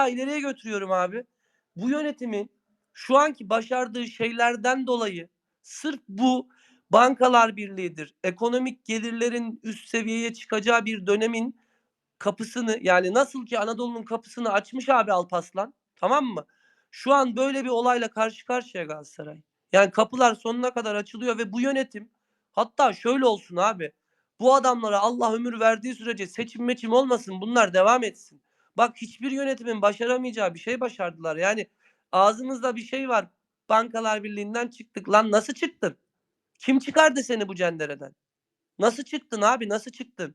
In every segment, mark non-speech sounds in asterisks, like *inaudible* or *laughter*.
daha ileriye götürüyorum abi. Bu yönetimin şu anki başardığı şeylerden dolayı sırf bu bankalar birliğidir. Ekonomik gelirlerin üst seviyeye çıkacağı bir dönemin kapısını yani nasıl ki Anadolu'nun kapısını açmış abi Alpaslan tamam mı? Şu an böyle bir olayla karşı karşıya Galatasaray. Yani kapılar sonuna kadar açılıyor ve bu yönetim hatta şöyle olsun abi. Bu adamlara Allah ömür verdiği sürece seçim meçim olmasın bunlar devam etsin. Bak hiçbir yönetimin başaramayacağı bir şey başardılar. Yani ağzımızda bir şey var. Bankalar Birliği'nden çıktık. Lan nasıl çıktın? Kim çıkardı seni bu cendereden? Nasıl çıktın abi? Nasıl çıktın?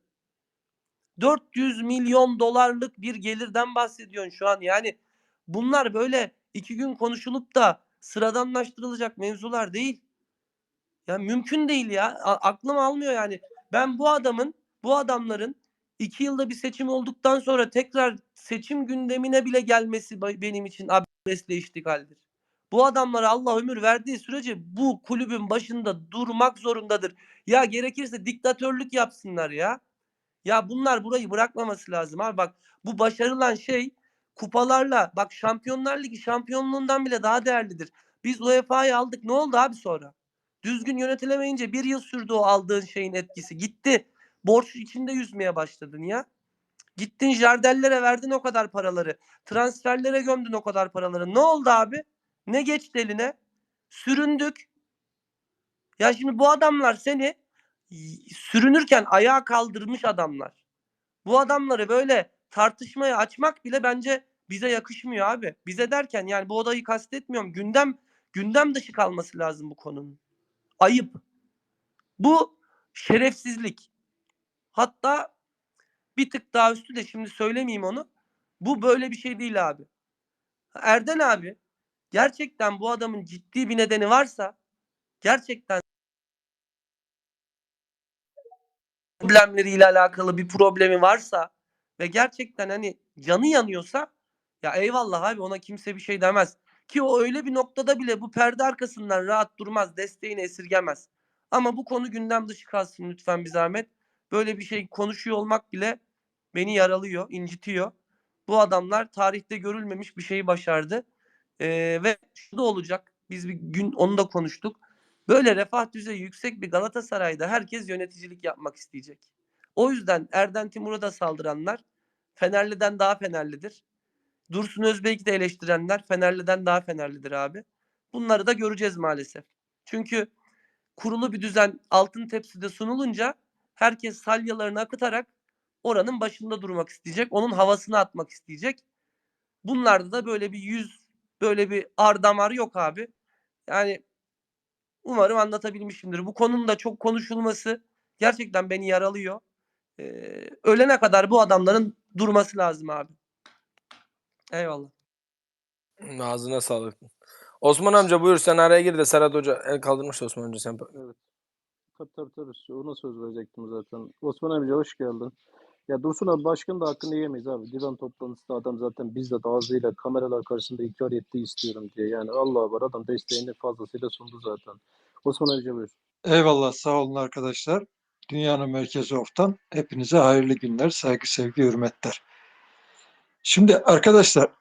400 milyon dolarlık bir gelirden bahsediyorsun şu an. Yani bunlar böyle iki gün konuşulup da sıradanlaştırılacak mevzular değil. Ya mümkün değil ya. A- aklım almıyor yani. Ben bu adamın, bu adamların iki yılda bir seçim olduktan sonra tekrar seçim gündemine bile gelmesi benim için abesle iştigaldir. Bu adamlara Allah ömür verdiği sürece bu kulübün başında durmak zorundadır. Ya gerekirse diktatörlük yapsınlar ya. Ya bunlar burayı bırakmaması lazım abi. Bak bu başarılan şey kupalarla bak Şampiyonlar Ligi şampiyonluğundan bile daha değerlidir. Biz UEFA'yı aldık. Ne oldu abi sonra? Düzgün yönetilemeyince bir yıl sürdü o aldığın şeyin etkisi. Gitti. Borç içinde yüzmeye başladın ya. Gittin jardellere verdin o kadar paraları. Transferlere gömdün o kadar paraları. Ne oldu abi? Ne geçti eline? Süründük. Ya şimdi bu adamlar seni sürünürken ayağa kaldırmış adamlar. Bu adamları böyle tartışmaya açmak bile bence bize yakışmıyor abi. Bize derken yani bu odayı kastetmiyorum. Gündem gündem dışı kalması lazım bu konunun. Ayıp. Bu şerefsizlik. Hatta bir tık daha üstü de şimdi söylemeyeyim onu. Bu böyle bir şey değil abi. Erden abi gerçekten bu adamın ciddi bir nedeni varsa gerçekten problemleriyle alakalı bir problemi varsa ve gerçekten hani canı yanıyorsa ya eyvallah abi ona kimse bir şey demez. Ki o öyle bir noktada bile bu perde arkasından rahat durmaz, desteğini esirgemez. Ama bu konu gündem dışı kalsın lütfen bir zahmet. Böyle bir şey konuşuyor olmak bile beni yaralıyor, incitiyor. Bu adamlar tarihte görülmemiş bir şeyi başardı. Ee, ve şu da olacak. Biz bir gün onu da konuştuk. Böyle refah düzeyi yüksek bir Galatasaray'da herkes yöneticilik yapmak isteyecek. O yüzden Erden Timur'a da saldıranlar Fenerli'den daha Fenerlidir. Dursun Özbek'i de eleştirenler Fenerli'den daha Fenerlidir abi. Bunları da göreceğiz maalesef. Çünkü kurulu bir düzen altın tepside sunulunca herkes salyalarını akıtarak oranın başında durmak isteyecek. Onun havasını atmak isteyecek. Bunlarda da böyle bir yüz, böyle bir ar damar yok abi. Yani umarım anlatabilmişimdir. Bu konunun da çok konuşulması gerçekten beni yaralıyor. Ee, ölene kadar bu adamların durması lazım abi. Eyvallah. Ağzına sağlık. Osman amca buyur sen araya gir de Serhat Hoca el kaldırmış Osman amca sen. Evet. Tabii tabii tabii. Ona söz verecektim zaten. Osman amca hoş geldin. Ya Dursun abi başkanın da hakkını yiyemeyiz abi. Divan toplantısında adam zaten bizzat ağzıyla kameralar karşısında inkar etti istiyorum diye. Yani Allah var adam desteğini fazlasıyla sundu zaten. Osman amca buyur. Eyvallah sağ olun arkadaşlar. Dünyanın merkezi oftan hepinize hayırlı günler, saygı, sevgi, hürmetler. Şimdi arkadaşlar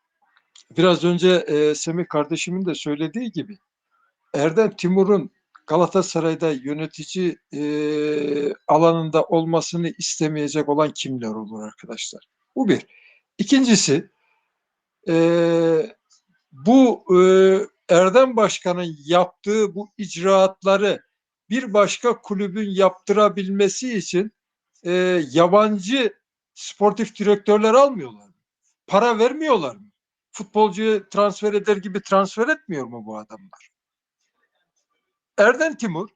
*clears throat* biraz önce e, Semih kardeşimin de söylediği gibi Erdem Timur'un Galatasaray'da yönetici e, alanında olmasını istemeyecek olan kimler olur arkadaşlar? Bu bir. İkincisi e, bu e, Erdem Başkan'ın yaptığı bu icraatları bir başka kulübün yaptırabilmesi için e, yabancı sportif direktörler almıyorlar mı? Para vermiyorlar mı? Futbolcuyu transfer eder gibi transfer etmiyor mu bu adamlar? Erdem Timur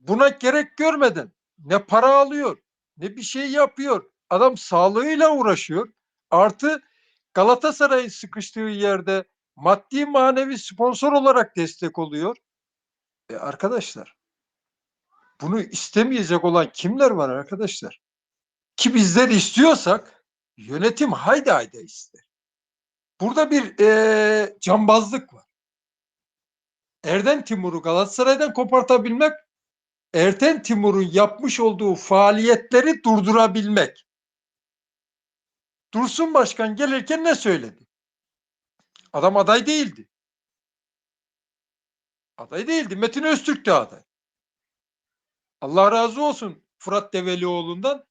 buna gerek görmeden ne para alıyor ne bir şey yapıyor. Adam sağlığıyla uğraşıyor. Artı Galatasaray'ın sıkıştığı yerde maddi manevi sponsor olarak destek oluyor. E arkadaşlar bunu istemeyecek olan kimler var arkadaşlar? Ki bizler istiyorsak yönetim haydi haydi ister. Burada bir e, cambazlık var. Erden Timur'u Galatasaray'dan kopartabilmek, Erten Timur'un yapmış olduğu faaliyetleri durdurabilmek. Dursun Başkan gelirken ne söyledi? Adam aday değildi. Aday değildi. Metin Öztürk de aday. Allah razı olsun Fırat Develioğlu'ndan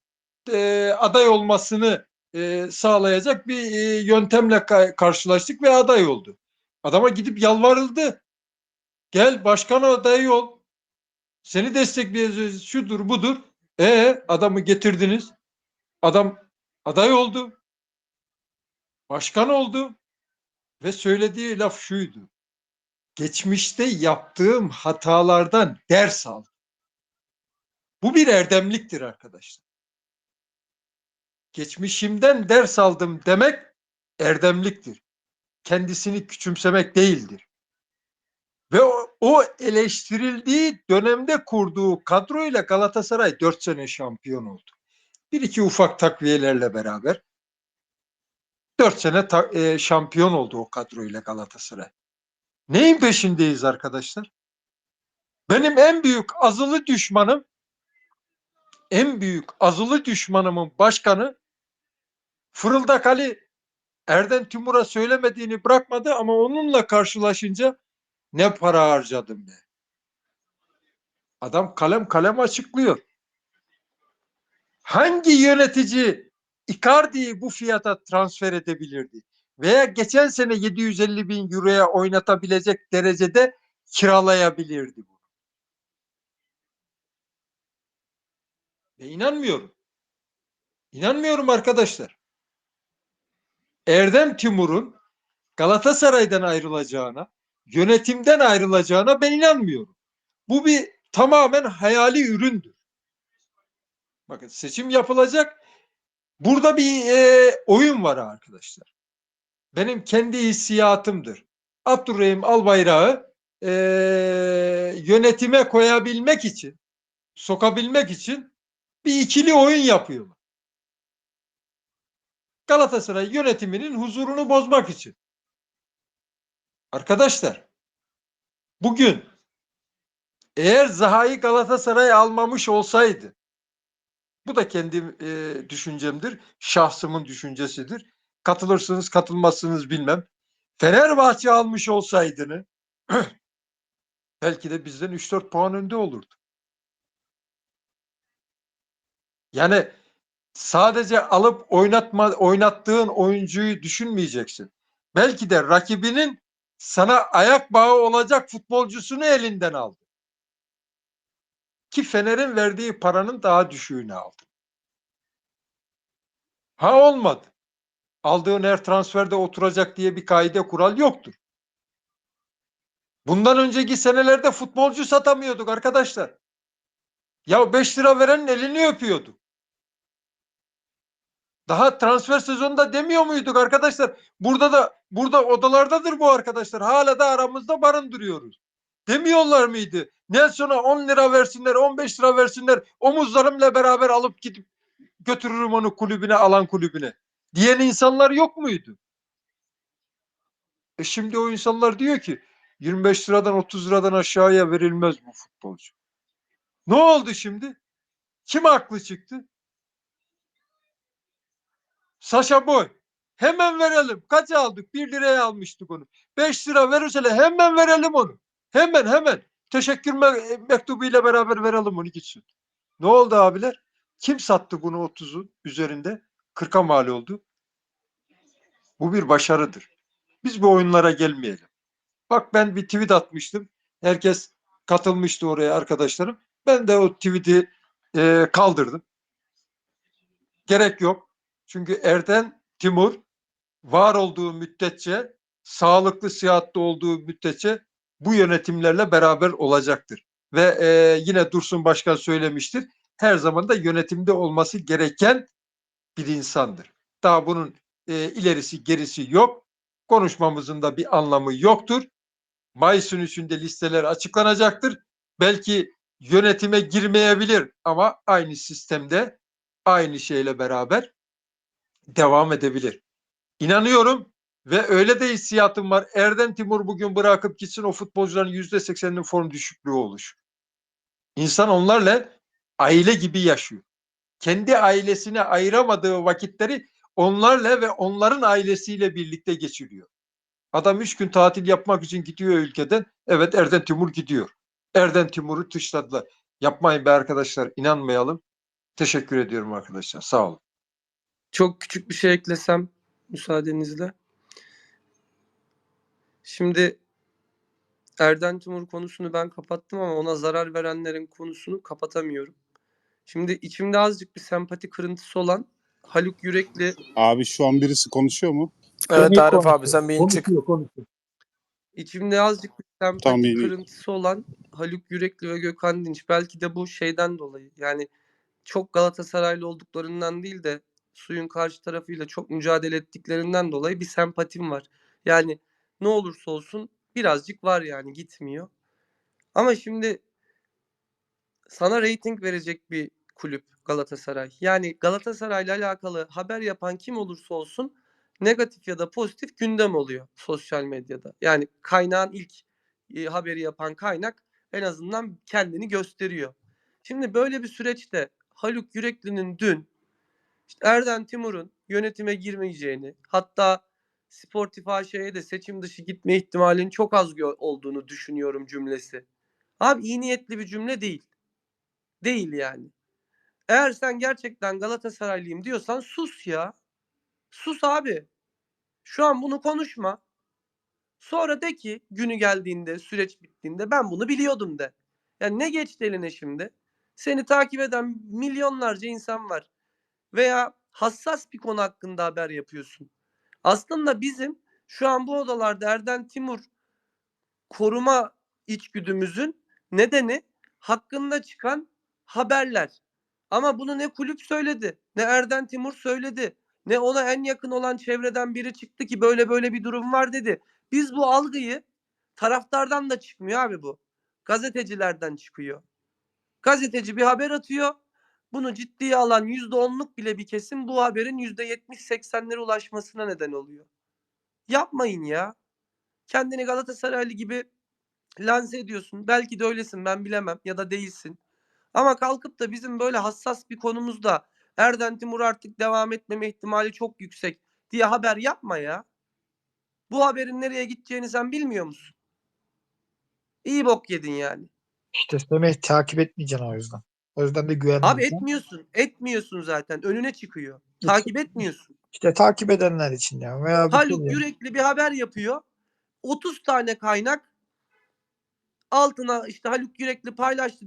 e, aday olmasını e, sağlayacak bir e, yöntemle ka- karşılaştık ve aday oldu. Adama gidip yalvarıldı. Gel başkan adayı ol. Seni destekleyeceğiz. Şudur budur. E adamı getirdiniz. Adam aday oldu. Başkan oldu. Ve söylediği laf şuydu. Geçmişte yaptığım hatalardan ders al. Bu bir erdemliktir arkadaşlar. Geçmişimden ders aldım demek erdemliktir. Kendisini küçümsemek değildir. Ve o, o eleştirildiği dönemde kurduğu kadroyla Galatasaray 4 sene şampiyon oldu. Bir iki ufak takviyelerle beraber 4 sene ta- e, şampiyon oldu o kadroyla Galatasaray. Neyin peşindeyiz arkadaşlar? Benim en büyük azılı düşmanım en büyük azılı düşmanımın başkanı Fırıldak Ali Erden Timur'a söylemediğini bırakmadı ama onunla karşılaşınca ne para harcadım be. Adam kalem kalem açıklıyor. Hangi yönetici Icardi'yi bu fiyata transfer edebilirdi? Veya geçen sene 750 bin euroya oynatabilecek derecede kiralayabilirdi bunu. Ve inanmıyorum. İnanmıyorum arkadaşlar. Erdem Timur'un Galatasaray'dan ayrılacağına, yönetimden ayrılacağına ben inanmıyorum. Bu bir tamamen hayali üründür. Bakın seçim yapılacak. Burada bir e, oyun var arkadaşlar. Benim kendi hissiyatımdır. Abdurrahim Albayrak'ı e, yönetime koyabilmek için, sokabilmek için bir ikili oyun yapıyorlar. Galatasaray yönetiminin huzurunu bozmak için. Arkadaşlar bugün eğer Zaha'yı Galatasaray almamış olsaydı bu da kendi e, düşüncemdir. Şahsımın düşüncesidir. Katılırsınız katılmazsınız bilmem. Fenerbahçe almış olsaydını *clears throat* belki de bizden 3-4 puan önde olurdu. Yani sadece alıp oynatma oynattığın oyuncuyu düşünmeyeceksin. Belki de rakibinin sana ayak bağı olacak futbolcusunu elinden aldı. Ki Fener'in verdiği paranın daha düşüğünü aldı. Ha olmadı. Aldığın her transferde oturacak diye bir kaide kural yoktur. Bundan önceki senelerde futbolcu satamıyorduk arkadaşlar. Ya 5 lira verenin elini öpüyorduk. Daha transfer sezonunda demiyor muyduk arkadaşlar? Burada da burada odalardadır bu arkadaşlar. Hala da aramızda barındırıyoruz. Demiyorlar mıydı? Nelson'a 10 lira versinler, 15 lira versinler. Omuzlarımla beraber alıp gidip götürürüm onu kulübüne, alan kulübüne. Diyen insanlar yok muydu? E şimdi o insanlar diyor ki 25 liradan 30 liradan aşağıya verilmez bu futbolcu. Ne oldu şimdi? Kim haklı çıktı? Saşa Boy. Hemen verelim. Kaç aldık? 1 liraya almıştık onu. 5 lira verirseler hemen verelim onu. Hemen hemen. Teşekkür me- mektubuyla beraber verelim onu gitsin. Ne oldu abiler? Kim sattı bunu 30'un üzerinde? 40'a mal oldu. Bu bir başarıdır. Biz bu oyunlara gelmeyelim. Bak ben bir tweet atmıştım. Herkes katılmıştı oraya arkadaşlarım. Ben de o tweet'i e, kaldırdım. Gerek yok. Çünkü Erden Timur var olduğu müddetçe, sağlıklı, sıhhatli olduğu müddetçe bu yönetimlerle beraber olacaktır. Ve e, yine Dursun Başkan söylemiştir. Her zaman da yönetimde olması gereken bir insandır. Daha bunun e, ilerisi gerisi yok. Konuşmamızın da bir anlamı yoktur. Mayıs'ın üçünde listeler açıklanacaktır. Belki yönetime girmeyebilir ama aynı sistemde aynı şeyle beraber devam edebilir. İnanıyorum ve öyle de hissiyatım var. Erden Timur bugün bırakıp gitsin o futbolcuların yüzde sekseninin form düşüklüğü olur. İnsan onlarla aile gibi yaşıyor. Kendi ailesine ayıramadığı vakitleri onlarla ve onların ailesiyle birlikte geçiriyor. Adam üç gün tatil yapmak için gidiyor ülkeden. Evet Erden Timur gidiyor. Erden Timur'u tışladılar. Yapmayın be arkadaşlar inanmayalım. Teşekkür ediyorum arkadaşlar. Sağ olun. Çok küçük bir şey eklesem müsaadenizle. Şimdi Erden Timur konusunu ben kapattım ama ona zarar verenlerin konusunu kapatamıyorum. Şimdi içimde azıcık bir sempati kırıntısı olan Haluk Yürekli Abi şu an birisi konuşuyor mu? Evet Arif abi sen bir in çık. Konuşuyor. İçimde azıcık bir sempati Tamam, kırıntısı olan Haluk Yürekli ve Gökhan Dinç. Belki de bu şeyden dolayı. Yani çok Galatasaraylı olduklarından değil de suyun karşı tarafıyla çok mücadele ettiklerinden dolayı bir sempatim var. Yani ne olursa olsun birazcık var yani gitmiyor. Ama şimdi sana reyting verecek bir kulüp Galatasaray. Yani Galatasaray'la alakalı haber yapan kim olursa olsun negatif ya da pozitif gündem oluyor sosyal medyada. Yani kaynağın ilk e, haberi yapan kaynak en azından kendini gösteriyor. Şimdi böyle bir süreçte Haluk Yürekli'nin dün işte Erden Timur'un yönetime girmeyeceğini hatta Sportif AŞ'ye de seçim dışı gitme ihtimalinin çok az olduğunu düşünüyorum cümlesi. Abi iyi niyetli bir cümle değil. Değil yani. Eğer sen gerçekten Galatasaraylıyım diyorsan sus ya. Sus abi. Şu an bunu konuşma. Sonra de ki günü geldiğinde, süreç bittiğinde ben bunu biliyordum de. Yani ne geçti eline şimdi? Seni takip eden milyonlarca insan var. Veya hassas bir konu hakkında haber yapıyorsun. Aslında bizim şu an bu odalarda Erden Timur koruma içgüdümüzün nedeni hakkında çıkan haberler. Ama bunu ne kulüp söyledi, ne Erden Timur söyledi, ne ona en yakın olan çevreden biri çıktı ki böyle böyle bir durum var dedi. Biz bu algıyı taraftardan da çıkmıyor abi bu. Gazetecilerden çıkıyor. Gazeteci bir haber atıyor. Bunu ciddiye alan %10'luk bile bir kesim bu haberin %70-80'lere ulaşmasına neden oluyor. Yapmayın ya. Kendini Galatasaraylı gibi lanse ediyorsun. Belki de öylesin ben bilemem ya da değilsin. Ama kalkıp da bizim böyle hassas bir konumuzda Erden Timur artık devam etmeme ihtimali çok yüksek diye haber yapma ya. Bu haberin nereye gideceğini sen bilmiyor musun? İyi bok yedin yani. İşte Semih takip etmeyeceksin o yüzden. O yüzden de Abi güvenmeyeceksin. etmiyorsun. Etmiyorsun zaten. Önüne çıkıyor. Takip etmiyorsun. İşte takip edenler için ya. Veya Haluk ya. Yürekli bir haber yapıyor. 30 tane kaynak altına işte Haluk Yürekli paylaştı